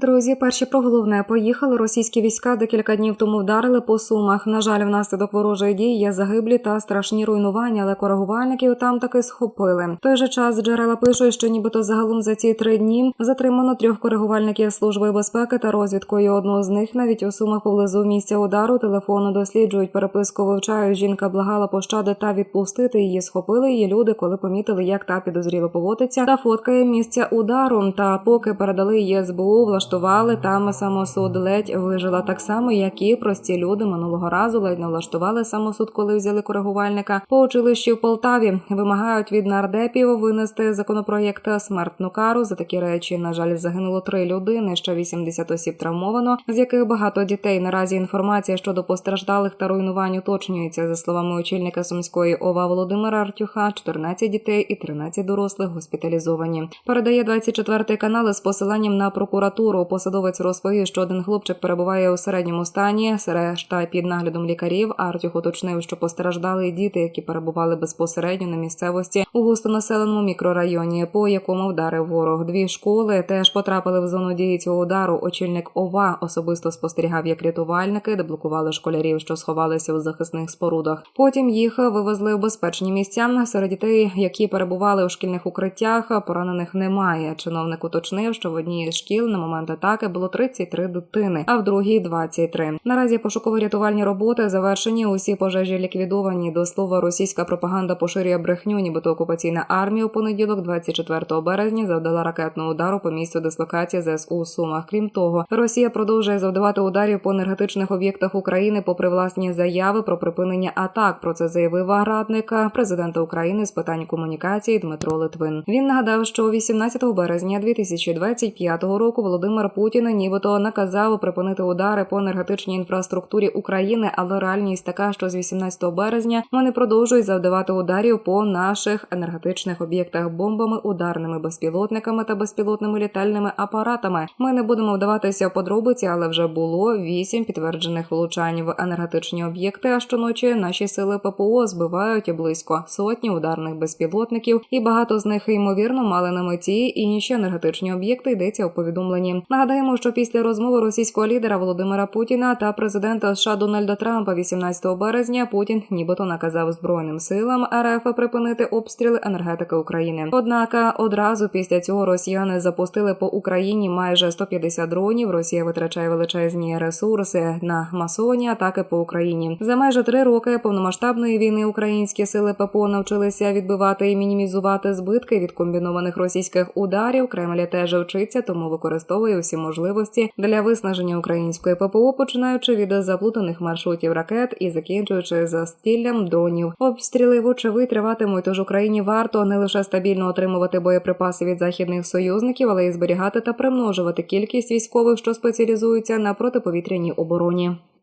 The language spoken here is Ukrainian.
Друзі, перші про головне поїхали. Російські війська декілька днів тому вдарили по сумах. На жаль, внаслідок ворожої дії є загиблі та страшні руйнування, але коригувальників там таки схопили. В той же час джерела пишуть, що нібито загалом за ці три дні затримано трьох коригувальників служби безпеки та розвідкою. Одного з них навіть у сумах поблизу місця удару телефону досліджують переписку. Вивчають. Жінка благала пощади та відпустити її. Схопили її люди, коли помітили, як та підозріло поводиться, та фоткає місця удару. Та поки передали її СБУ, влаштували там самосуд. Ледь вижила так само, як і прості люди минулого разу. Ледь не влаштували самосуд, коли взяли коригувальника. По училищі в Полтаві вимагають від нардепів винести законопроєкт смертну кару за такі речі. На жаль, загинуло три людини. Ще 80 осіб травмовано, з яких багато дітей. Наразі інформація щодо постраждалих та руйнувань уточнюється за словами очільника сумської ОВА Володимира Артюха. 14 дітей і 13 дорослих госпіталізовані. Передає 24 канал з посиланням на прокуратуру. Посадовець розповів, що один хлопчик перебуває у середньому стані, решта під наглядом лікарів. Артюх уточнив, що постраждали діти, які перебували безпосередньо на місцевості у густонаселеному мікрорайоні, по якому вдарив ворог. Дві школи теж потрапили в зону дії цього удару. Очільник ОВА особисто спостерігав, як рятувальники деблокували школярів, що сховалися у захисних спорудах. Потім їх вивезли в безпечні місця. Серед дітей, які перебували у шкільних укриттях, поранених немає. Чиновник уточнив, що в одній із шкіл на момент атаки було 33 дитини, а в другій 23. Наразі пошуково-рятувальні роботи завершені. Усі пожежі ліквідовані. До слова, російська пропаганда поширює брехню, нібито окупаційна армія у понеділок, 24 березня, завдала ракетного удару по місцю дислокації ЗСУ у Сумах. Крім того, Росія продовжує завдавати ударів по енергетичних об'єктах України, попри власні заяви про припинення атак. Про це заявив радник президента України з питань комунікації Дмитро Литвин. Він нагадав, що 18 березня 2025 року Володимир Путін нібито наказав припинити удари по енергетичній інфраструктурі України, але реальність така, що з 18 березня вони продовжують завдавати ударів по наших енергетичних об'єктах бомбами, ударними безпілотниками та безпілотними літальними апаратами. Ми не будемо вдаватися в подробиці, але вже було вісім підтверджених влучань в енергетичні об'єкти. А щоночі наші сили ППО збивають близько сотні ударних безпілотників, і багато з них ймовірно мали на меті інші енергетичні об'єкти. Йдеться у повідомленні. Нагадаємо, що після розмови російського лідера Володимира Путіна та президента США Дональда Трампа 18 березня Путін нібито наказав збройним силам РФ припинити обстріли енергетики України. Однак одразу після цього росіяни запустили по Україні майже 150 дронів. Росія витрачає величезні ресурси на масовані атаки по Україні. За майже три роки повномасштабної війни українські сили ППО навчилися відбивати і мінімізувати збитки від комбінованих російських ударів. Кремль теж вчиться, тому використовує усі можливості для виснаження української ППО, починаючи від заплутаних маршрутів ракет і закінчуючи застіллям дронів. Обстріли вочевидь триватимуть. Тож Україні варто не лише стабільно отримувати боєприпаси від західних союзників, але й зберігати та примножувати кількість військових, що спеціалізуються на протиповітряній обороні.